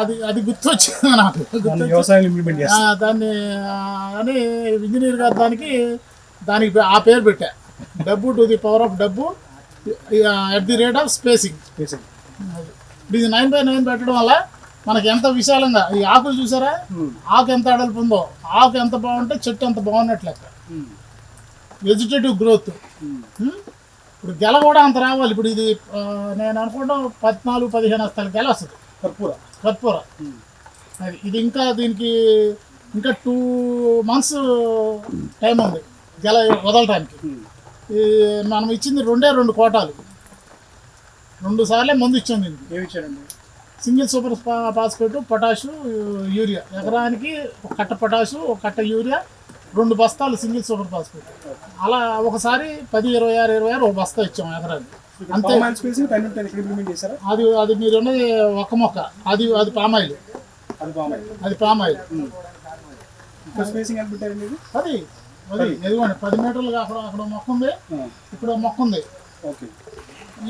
అది అది గుర్తొచ్చింది నాకు. దాన్ని అని ఇంజనీర్ గారు దానికి దానికి ఆ పేరు పెట్టా. డబ్బు టు ది పవర్ ఆఫ్ డబ్బు at the rate of spacing Basic. ఇది నైన్ బై నైన్ పెట్టడం వల్ల మనకి ఎంత విశాలంగా ఈ ఆకులు చూసారా? Hmm. ఆకు ఎంత అడల్పు ఉందో ఆకు ఎంత బాగుంటే చెట్టు ఎంత బాగున్నట్లు లెక్క. Hmm. Vegetative growth Hmm. ఇప్పుడు గెల కూడా అంత రావాలి. ఇప్పుడు ఇది నేను అనుకుంటాం పద్నాలుగు పదిహేను వస్తాలు గెల వస్తుంది. కర్పూర. కర్పూర. అది ఇది ఇంకా దీనికి ఇంకా టూ మంత్స్ టైం ఉంది. గెల వదలటానికి మనం ఇచ్చింది రెండే రెండు కోటాలు. రెండు సార్లే మందు ఇచ్చాం దీనికి. ఏమి ఇచ్చారండి single super phosphate potash urea. ఎకరానికి ఒక కట్ట పొటాషు ఒక కట్ట యూరియా రెండు బస్తాలు సింగిల్ సూపర్ ఫాస్ఫేట్. అలా ఒకసారి పది ఇరవై ఆరు ఇరవై ఆరు ఒక బస్తా ఇచ్చాం ఎకరానికి. అంతే. అది అది మీరు ఉన్నది ఒక మొక్క. అది అది పామాయిల్. అది పామ్ ఆయిల్ అది పామాయిల్. స్పేసింగ్ ఎంత పెట్టారండి ఇది అది అది ఎదిగోండి పది మీటర్లుగా అక్కడ అక్కడ మొక్క ఉంది. ఇక్కడ ఒక మొక్క ఉంది. ఓకే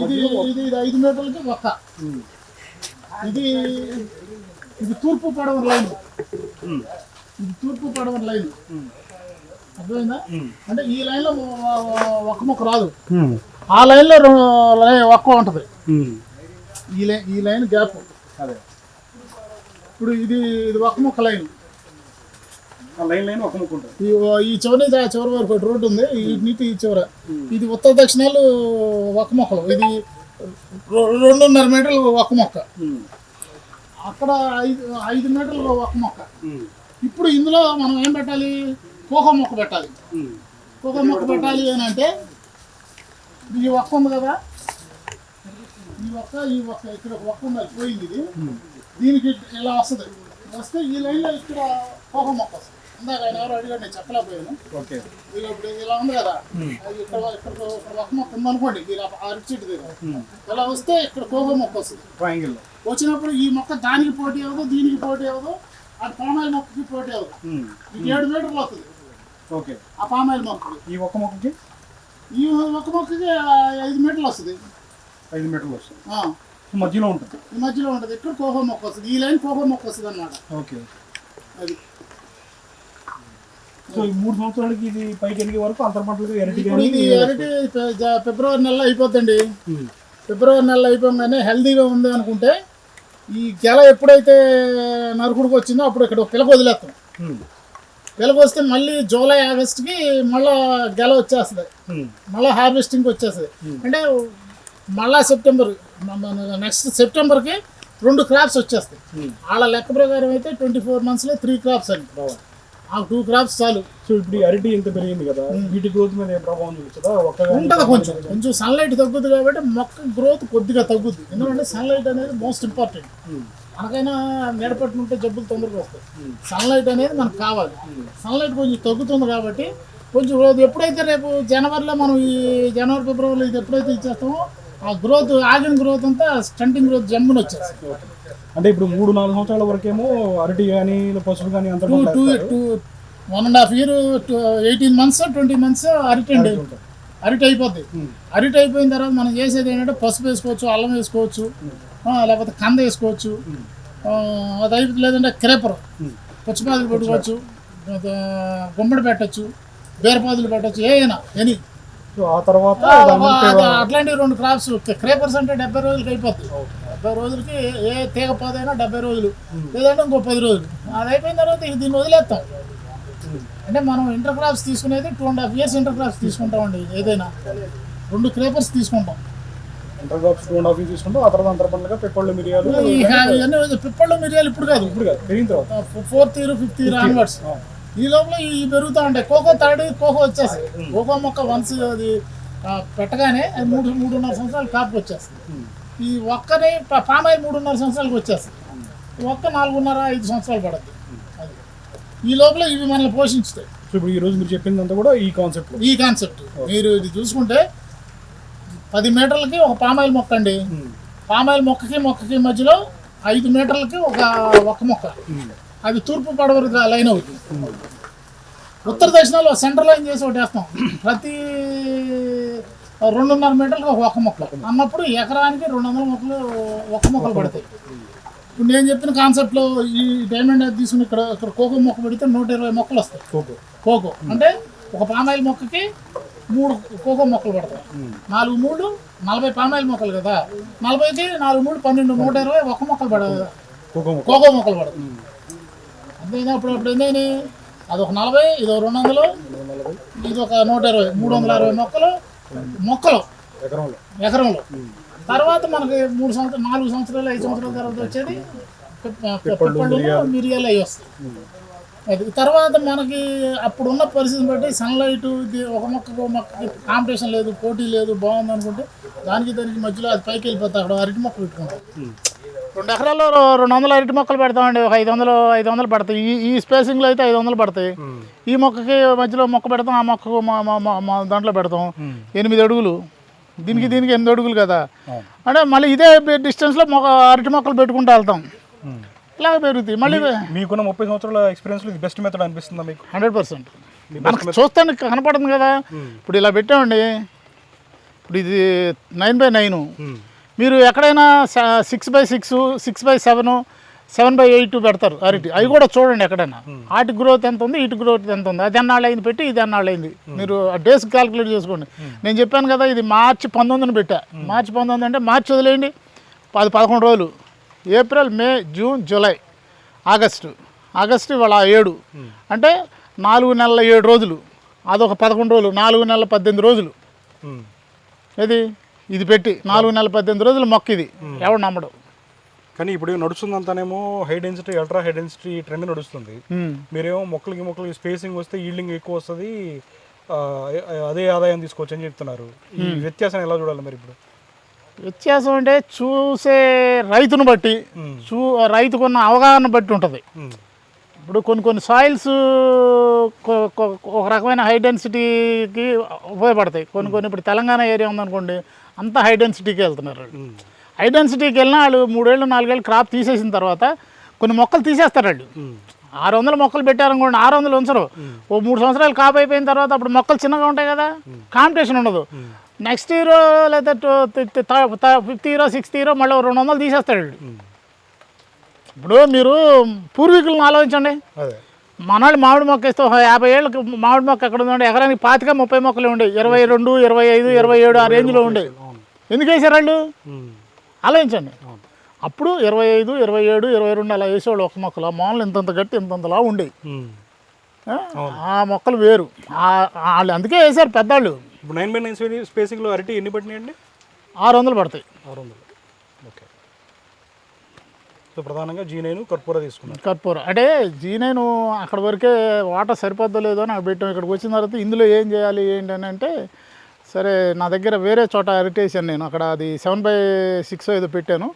ఇది ఇది ఇది ఐదు మీటర్లకి ఒక్క ఇది ఇది తూర్పు పడవ లైన్. ఇది తూర్పు పడవ లైన్. అర్థమైందా? అంటే ఈ లైన్లో ఒక్క మొక్క రాదు. ఆ లైన్లో ఒక్క ఉంటుంది. ఈ లైన్ ఈ లైన్ గ్యాప్ అదే. ఇప్పుడు ఇది ఇది ఒక్క మొక్క లైన్. లైన్ లైన్ ఒక ముక్కు ఉంటుంది. ఈ ఈ చివరి నుంచి ఆ చివరి వరకు రోడ్డు ఉంది. ఈ నీటి ఈ చివర. ఇది ఉత్తర దక్షిణాలు ఒక్క మొక్కలు. ఇది రెండున్నర మీటర్లు ఒక్క మొక్క. అక్కడ ఐదు ఐదు మీటర్లు ఒక్క మొక్క. ఇప్పుడు ఇందులో మనం ఏం పెట్టాలి? కోకో మొక్క పెట్టాలి. కోకో మొక్క పెట్టాలి అని అంటే ఈ ఒక్క ఉంది కదా? ఈ ఒక్క ఈ ఒక్క ఇక్కడ ఒక ఒక్క ఉంది అది పోయింది ఇది. దీనికి ఇలా వస్తుంది. వస్తే ఈ లైన్లో ఇక్కడ కోకో మొక్క వస్తుంది. ఇందాక ఆయన ఎవరు అడిగాడు నేను చెప్పలేకపోయాను. ఓకే. ఇప్పుడు ఇలా ఉంది కదా. ఇక్కడ ఇక్కడ ఇక్కడ ఒక మొక్క ఉందనుకోండి ఇలా అరటి చెట్టు దగ్గర ఇలా వస్తే ఇక్కడ కోకో మొక్క వస్తుంది. ట్రయాంగిల్ వచ్చినప్పుడు ఈ మొక్క దానికి పోటీ అవ్వదు దీనికి పోటీ అవ్వదు ఆ పామాయిల్ మొక్కకి పోటీ అవ్వదు. ఇది ఏడు మీటర్లు వస్తుంది ఓకే. ఆ పామాయిల్ మొక్కకి ఈ ఒక్క మొక్కకి? ఈ ఒక్క మొక్కకి ఐదు మీటర్లు వస్తుంది. ఐదు మీటర్లు వస్తుంది. మధ్యలో ఉంటుంది. ఈ మధ్యలో ఉంటుంది. ఇక్కడ కోహో మొక్క వస్తుంది. ఈ లైన్ కోహో మొక్క వస్తుంది అనమాట ఓకే. అది. సో ఈ మూడు సంవత్సరాలకి ఇది పైకి ఎదిగే వరకు అంతర్ పంటలకు ఎరటి ఇది జ- ఫిబ్రవరి నెలలో అయిపోద్దండి. ఫిబ్రవరి నెలలో అయిపోగానే హెల్దీగా ఉంది అనుకుంటే ఈ గెల ఎప్పుడైతే నరుకుడికి వచ్చిందో అప్పుడు ఇక్కడ ఒక పిలక వదిలేస్తాం. పిలక వస్తే మళ్ళీ జూలై ఆగస్ట్కి మళ్ళీ గెల వచ్చేస్తుంది. మళ్ళీ హార్వెస్టింగ్కి వచ్చేస్తుంది. అంటే మళ్ళా సెప్టెంబర్ నెక్స్ట్ సెప్టెంబర్కి రెండు క్రాప్స్ వచ్చేస్తాయి. వాళ్ళ లెక్క ప్రకారం అయితే ట్వంటీ ఫోర్ మంత్స్లో త్రీ క్రాప్స్ అండి. ఆ టూ క్రాప్స్ చాలు. సో ఇప్పుడు ఈ అరటి ఇంత పెరిగింది కదా వీటి గ్రోత్ మీద ఏ ప్రభావం చూపించదా? ఉంటుంది కొంచెం. కొంచెం సన్లైట్ తగ్గుద్ది కాబట్టి మొక్క గ్రోత్ కొద్దిగా తగ్గుద్ది. ఎందుకంటే సన్లైట్ అనేది మోస్ట్ ఇంపార్టెంట్ మనకైనా నీడపెట్టుకుంటే జబ్బులు తొందరగా వస్తాయి. సన్లైట్ అనేది మనకు కావాలి. సన్లైట్ కొంచెం తగ్గుతుంది కాబట్టి కొంచెం రోజు ఎప్పుడైతే రేపు జనవరిలో మనం ఈ జనవరి ఫిబ్రవరిలో ఇది ఎప్పుడైతే ఇచ్చేస్తామో ఆ గ్రోత్ ఆగిన గ్రోత్ అంతా స్టంటింగ్ గ్రోత్ జమ్మున వచ్చేస్తుంది. అంటే ఇప్పుడు మూడు నాలుగు సంవత్సరాల వరకేమో అరటి కానీ పసుపు కానీ అంతర్ two two. Two one and half year eighteen months twenty months అరటి అండి అరటి అయిపోద్ది. అరటి అయిపోయిన తర్వాత మనం చేసేది ఏంటంటే పసుపు వేసుకోవచ్చు అల్లం వేసుకోవచ్చు ఆ, లేకపోతే కంద వేసుకోవచ్చు అది అయిపోతుంది లేదంటే క్రేపర్ పచ్చిపాదులు పెట్టుకోవచ్చు గుమ్మడి పెట్టచ్చు బీరపాదులు పెట్టచ్చు ఏదైనా ఎనీ. ఆ తర్వాత అట్లాంటి రెండు క్రాప్స్ క్రేపర్స్ అంటే డెబ్బై రోజులకి అయిపోద్ది డెబ్బై రోజులకి ఏ తీగ పాదైనా డెబ్బై రోజులు. లేదంటే ఇంకో పది రోజులు. అది అయిపోయిన తర్వాత ఇక దీన్ని వదిలేస్తాం. అంటే మనం ఇంటర్ క్రాప్స్ తీసుకునేది two and half years inter crops తీసుకుంటామండి ఏదైనా. రెండు క్రేపర్స్ తీసుకుంటాం. Inter crops two and half తీసుకుంటాం ఆ తర్వాత అంతర్ పంటలుగా పెప్పళ్ళు మిరియాలు ఇవన్నీ పిప్పళ్ళు మిరియాలు ఇప్పుడు కాదు. ఇప్పుడు కాదు పెరిగిన తర్వాత. Fourth year fifth year onwards. ఈ లోపల ఈ పెరుగుతూ ఉంటాయి కోకో థర్డ్ కోకో వచ్చేస్తాయి. కోకో మొక్క వన్స్ అది పెట్టగానే అది మూడు మూడున్నర సంవత్సరాలు కాపుకి వచ్చేస్తుంది. ఈ ఒక్కనే పామాయిల్ మూడున్నర సంవత్సరాలకు వచ్చేస్తుంది. ఒక్క నాలుగున్నర ఐదు సంవత్సరాలు పడుతుంది అది. ఈ లోపల ఇవి మనల్ని పోషించుతాయి. ఇప్పుడు ఈ రోజు మీరు చెప్పిందంతా కూడా ఈ కాన్సెప్ట్ ఈ కాన్సెప్ట్ మీరు ఇది చూసుకుంటే పది మీటర్లకి ఒక పామాయిల్ మొక్క అండి. పామాయిల్ మొక్కకి మొక్కకి మధ్యలో ఐదు మీటర్లకి ఒక ఒక్క మొక్క. అది తూర్పు పడవరు లైన్ అవుతుంది. ఉత్తర దక్షిణాలు సెంటర్ లైన్ చేసి ఒకటి వేస్తాం ప్రతి రెండున్నర మీటర్లకు ఒక ఒక్క మొక్క అన్నప్పుడు ఎకరానికి రెండు వందల మొక్కలు ఒక్క మొక్కలు పడతాయి. ఇప్పుడు నేను చెప్పిన కాన్సెప్ట్లో ఈ డైమండ్ అది తీసుకుని ఇక్కడ ఇక్కడ కోకో మొక్క పెడితే నూట ఇరవై మొక్కలు వస్తాయి. కోకో కోకో అంటే ఒక పామాయిల్ మొక్కకి మూడు కోకో మొక్కలు పడతాయి. నాలుగు మూడు నలభై పామాయిల్ మొక్కలు కదా. నలభైకి నాలుగు మూడు పన్నెండు నూట ఇరవై ఒక్క మొక్కలు పడ కోకో మొక్క కోకో మొక్కలు పడతాయి. అప్పుడు అప్పుడు ఏంటని అది ఒక నలభై ఇది ఒక రెండు వందలు ఇది ఒక నూట ఇరవై మూడు వందల అరవై మొక్కలు మొక్కలు ఎకరంలో. ఎకరంలో తర్వాత మనకి మూడు సంవత్సరాలు నాలుగు సంవత్సరాలు ఐదు సంవత్సరాల తర్వాత వచ్చేది పిప్పళ్ళు మిరియాలు. అవి వస్తాయి. అది తర్వాత మనకి అప్పుడున్న పరిస్థితిని బట్టి సన్లైట్ ఇది ఒక మొక్కకు మొక్కకి కాంపిటీషన్ లేదు పోటీ లేదు బాగుంది అనుకుంటే దానికి దానికి మధ్యలో అది పైకి వెళ్ళిపోతాయి. అక్కడ అరటి మొక్క పెట్టుకుంటాం. రెండు ఎకరాల్లో రెండు వందల అరటి మొక్కలు పెడతామండి. ఒక ఐదు వందలు ఐదు వందలు పడతాయి. ఈ ఈ స్పేసింగ్లో అయితే ఐదు వందలు పడతాయి. ఈ మొక్కకి మధ్యలో మొక్క పెడతాం ఆ మొక్కకు మా మా- మా- మా దాంట్లో పెడతాం. ఎనిమిది అడుగులు. దీనికి దీనికి ఎనిమిది అడుగులు కదా. అంటే మళ్ళీ ఇదే డిస్టెన్స్లో మొక్క అరటి మొక్కలు పెట్టుకుంటూ వెళ్తాం. ఇలాగ పెరుగుతాయి. మళ్ళీ మీకున్న ముప్పై సంవత్సరాల ఎక్స్పీరియన్స్లో ఇది బెస్ట్ మెథడ్ అనిపిస్తుందా మీకు? Hundred percent. మనకు చూస్తాను కనపడుతుంది కదా. ఇప్పుడు ఇలా పెట్టామండి. ఇప్పుడు ఇది నైన్ బై నైన్. మీరు ఎక్కడైనా six by six six by seven seven by eight పెడతారు అరటి. అవి కూడా చూడండి ఎక్కడైనా. వాటి గ్రోత్ ఎంత ఉంది ఇటు గ్రోత్ ఎంత ఉంది. అది అన్నాళ్ళు అయింది పెట్టి ఇది అన్నాళ్ళు అయింది. మీరు ఆ డేస్ క్యాలిక్యులేట్ చేసుకోండి. నేను చెప్పాను కదా ఇది మార్చి పంతొమ్మిదిని పెట్టా. మార్చి పంతొమ్మిది అంటే మార్చి వదిలేయండి. పది పదకొండు రోజులు. April May June July August. August ఇవాళ ఏడు. అంటే నాలుగు నెలల ఏడు రోజులు. అదొక పదకొండు రోజులు. నాలుగు నెలల పద్దెనిమిది రోజులు. ఇది ఇది పెట్టి నాలుగు నెలల పద్దెనిమిది రోజులు మొక్క ఇది. ఎవడు నమ్మడు. కానీ ఇప్పుడు నడుస్తుందంతానేమో high density ultra high density trend నడుస్తుంది. మీరేమో మొక్కలకి మొక్కలకి స్పేసింగ్ వస్తే ఈల్డింగ్ ఎక్కువ వస్తుంది అదే ఆదాయం తీసుకోవచ్చు అని చెప్తున్నారు. ఈ వ్యత్యాసం ఎలా చూడాలి మరి ఇప్పుడు? వ్యత్యాసం అంటే చూసే రైతును బట్టి చూ రైతుకున్న అవగాహన బట్టి ఉంటుంది. ఇప్పుడు కొన్ని కొన్ని సాయిల్స్ ఒక రకమైన హై డెన్సిటీకి ఉపయోగపడతాయి. కొన్ని కొన్ని ఇప్పుడు తెలంగాణ ఏరియా ఉందనుకోండి అంతా హై డెన్సిటీకి వెళ్తున్నారు వాళ్ళు. హై డెన్సిటీకి వెళ్ళినా వాళ్ళు మూడేళ్ళు నాలుగేళ్ళు క్రాప్ తీసేసిన తర్వాత కొన్ని మొక్కలు తీసేస్తారు వాళ్ళు. ఆరు వందలు మొక్కలు పెట్టారనుకోండి ఆరు వందలు ఉంచరు ఓ మూడు సంవత్సరాలు కాపు అయిపోయిన తర్వాత అప్పుడు మొక్కలు చిన్నగా ఉంటాయి కదా కాంపిటీషన్ ఉండదు. నెక్స్ట్ ఇయర్ లేదా ఫిఫ్త్ ఇయర్ సిక్స్త్ ఇయర్ మళ్ళీ రెండు వందలు తీసేస్తాడు. ఇప్పుడు మీరు పూర్వీకులను ఆలోచించండి. అదే. మామిడి మొక్క ఇస్తే ఒక యాభై ఏళ్ళకి మామిడి మొక్క ఎక్కడ ఉందండి ఎకరానికి పాతిక ముప్పై మొక్కలు ఉండే. ఇరవై రెండు ఇరవై ఐదు ఇరవై ఏడు ఆ రేంజ్లో ఉండే. ఎందుకు వేసారు వాళ్ళు. ఆలోచించండి. అప్పుడు ఇరవై ఐదు ఇరవై ఏడు ఇరవై రెండు అలా వేసేవాళ్ళు ఒక మొక్కలు. మామూలు ఇంతంత గట్టి ఇంతంతలా ఉండేవి ఉమ్. ఆ? మొక్కలు వేరు. వాళ్ళు అందుకే వేసారు పెద్దవాళ్ళు. ఇప్పుడు నైన్ బై నైన్ స్పేసింగ్లో అరటి ఎన్ని పట్టినాయండి? ఆరు వందలు పడతాయి. ఆరు వందలు. ప్రధానంగా జీ నైన్ కర్పూర తీసుకున్నారు. కర్పూరం అంటే జీనైన్ అక్కడ వరకే వాటర్ సరిపోద్దో లేదో నాకు పెట్టాం ఇక్కడికి వచ్చిన తర్వాత ఇందులో ఏం చేయాలి ఏంటి అని అంటే సరే నా దగ్గర వేరే చోట అరిటేసాను నేను అక్కడ అది సెవెన్ బై సిక్స్ ఏదో పెట్టాను.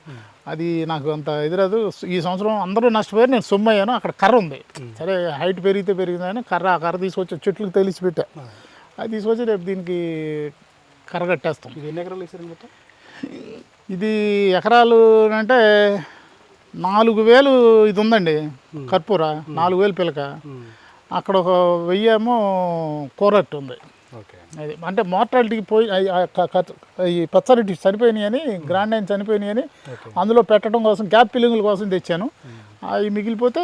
అది నాకు అంత ఎదురదు ఈ సంవత్సరం అందరూ నష్టపోయారు. నేను సొమ్ము అయ్యాను. అక్కడ కర్ర ఉంది. సరే హైట్ పెరిగితే పెరిగిందని కర్ర ఆ కర్ర తీసుకొచ్చి చెట్లకు తెలిసి పెట్టా. అది తీసుకొచ్చి రేపు దీనికి కర్ర కట్టేస్తాం. ఇది ఎన్ని ఎకరాలు ఇది ఎకరాలు అంటే నాలుగు వేలు ఇది ఉందండి కర్పూర నాలుగు వేలు పిలక. అక్కడ ఒక వెయ్యేమో కోరట్ ఉంది. ఓకే. అది అంటే మార్టాలిటీకి పోయి ఈ పచ్చరటి చనిపోయినాయి అని గ్రాండ్ అయిన చనిపోయినాయి అని అందులో పెట్టడం కోసం గ్యాప్ ఫిల్లింగ్ల కోసం తెచ్చాను. అవి మిగిలిపోతే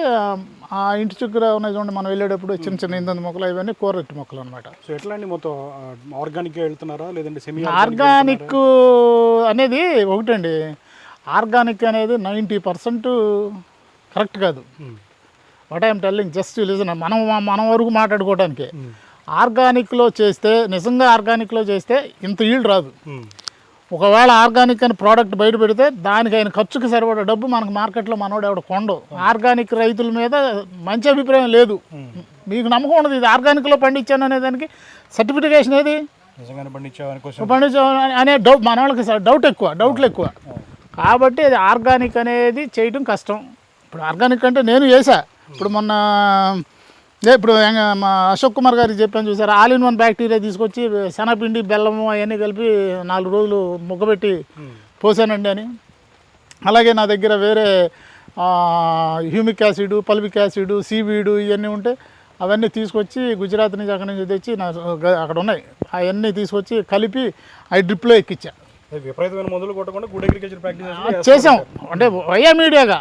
ఆ- ఇంటి చుక్కర ఉన్నాయి చూడండి మనం వెళ్ళేటప్పుడు చిన్న చిన్న ఇంత మొక్కలు ఇవన్నీ కోరట్టి మొక్కలు అనమాట సో ఎట్లా అండి మొత్తం ఆర్గానిక్గా వెళ్తున్నారా? లేదంటే సెమీ ఆర్గానిక్ అనేది ఒకటండి. ఆర్గానిక్ అనేది నైంటీ పర్సెంట్ కరెక్ట్ కాదు. What I'm telling just listen మనం మనం వరకు మాట్లాడుకోవడానికి ఆర్గానిక్లో చేస్తే నిజంగా ఆర్గానిక్లో చేస్తే ఇంత ఈల్డ్ రాదు. ఒకవేళ ఆర్గానిక్ అని ప్రోడక్ట్ బయట పెడితే దానికి ఆయన ఖర్చుకి సరిపడే డబ్బు మనకు మార్కెట్లో మనోడు ఎవడ కొండవు ఆర్గానిక్ రైతుల మీద మంచి అభిప్రాయం లేదు. మీకు నమ్మకం ఉండదు ఇది ఆర్గానిక్లో పండించాను అనే దానికి సర్టిఫికేషన్ ఏది? నిజంగానే పండించామని క్వశ్చన్ పండించాం అనే డౌట్ మన వాళ్ళకి డౌట్ ఎక్కువ డౌట్లు ఎక్కువ. కాబట్టి అది ఆర్గానిక్ అనేది చేయటం కష్టం. ఇప్పుడు ఆర్గానిక్ అంటే నేను చేసా ఇప్పుడు మొన్న ఇప్పుడు మా అశోక్ కుమార్ గారికి చెప్పాను చూసారు ఆల్ ఇన్ వన్ బ్యాక్టీరియా తీసుకొచ్చి శనగపిండి బెల్లము అవన్నీ కలిపి నాలుగు రోజులు ముగ్గబెట్టి పోసానండి అని. అలాగే నా దగ్గర వేరే humic acid fulvic acid seaweed ఇవన్నీ ఉంటే అవన్నీ తీసుకొచ్చి గుజరాత్ నుంచి అక్కడి నుంచి తెచ్చి నా అక్కడ ఉన్నాయి. అవన్నీ తీసుకొచ్చి కలిపి అవి డ్రిప్లో ఎక్కించా విపరీతమైన మందులు కొట్టకుండా గుడ్ అగ్రికల్చర్ ప్రాక్టీస్ చేసాం అంటే వయ్యా మీడియాగా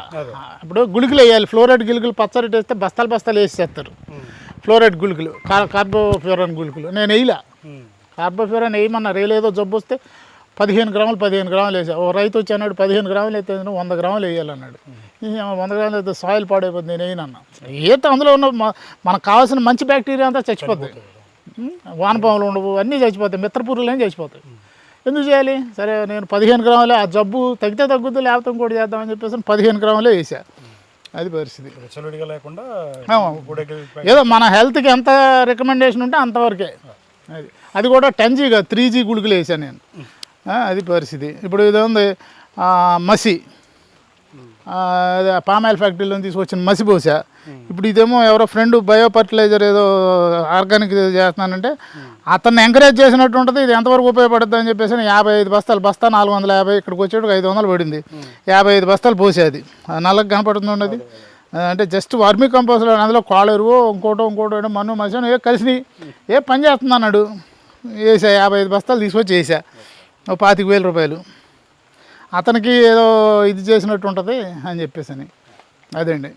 ఇప్పుడు గుళికలు వేయాలి. ఫ్లోరైడ్ గిలుకలు పచ్చడి వేస్తే బస్తాలు బస్తాలు వేసి చేస్తారు. ఫ్లోరైడ్ గుళికలు కార్ కార్బోఫ్యూరన్ గుళికలు. నేను వేయలే. కార్బోఫ్యూరన్ వేయమన్నారు వేయలేదో జబ్బు వస్తే పదిహేను గ్రాములు పదిహేను గ్రాములు వేసా. ఓ రైతు వచ్చి అన్నాడు పదిహేను గ్రాములు అయితే నువ్వు వంద గ్రాములు వేయాలన్నాడు. వంద గ్రాములు అయితే సాయిల్ పాడైపోతుంది నేను వేయనన్నా ఏంటో అందులో ఉన్న మనకు కావాల్సిన మంచి బ్యాక్టీరియా అంతా చచ్చిపోతాయి ఉం? వానపాములు ఉండవు అన్నీ చచ్చిపోతాయి. మిత్రపురులు ఏం చచ్చిపోతాయి. ఎందుకు చేయాలి? సరే నేను పదిహేను గ్రాములే ఆ జబ్బు తగ్గితే తగ్గుద్దు లేకపోతే ఇంకోటి చేద్దామని చెప్పేసి పదిహేను గ్రాములే వేసా అది పరిస్థితి. లేకుండా ఏదో మన హెల్త్కి ఎంత రికమెండేషన్ ఉంటే అంతవరకే. అది. అది కూడా టెన్ జీ కాదు త్రీ జీ గుళికలు వేసాను నేను. అది పరిస్థితి. ఇప్పుడు ఇది ఉంది మసి. పామాయిల్ ఫ్యాక్టరీలో తీసుకొచ్చిన మసి పోసా ఇప్పుడు ఇదేమో ఎవరో ఫ్రెండ్ బయో ఫర్టిలైజర్ ఏదో ఆర్గానిక్ చేస్తున్నానంటే అతన్ని ఎంకరేజ్ చేసినట్టు ఉంటుంది ఇది ఎంతవరకు ఉపయోగపడుతుంది అని చెప్పేసి యాభై ఐదు బస్తాలు బస్తా నాలుగు వందల యాభై ఇక్కడికి వచ్చేటికి ఐదు వందలు పడింది. యాభై ఐదు బస్తాలు పోసేది. అది నల్లకి కనపడుతుంది ఉన్నది అంటే జస్ట్ వర్మీ కంపోస్ట్ అందులో కాళెరువు ఇంకోటో ఇంకోటో మన్ను మనిషిని ఏ కలిసి ఏ పని చేస్తుంది అన్నాడు. వేసా యాభై ఐదు బస్తాలు తీసుకొచ్చి వేసా. ఓ పాతిక వేల రూపాయలు. అతనికి ఏదో ఇది చేసినట్టు ఉంటుంది అని చెప్పేసి అని. అదండి.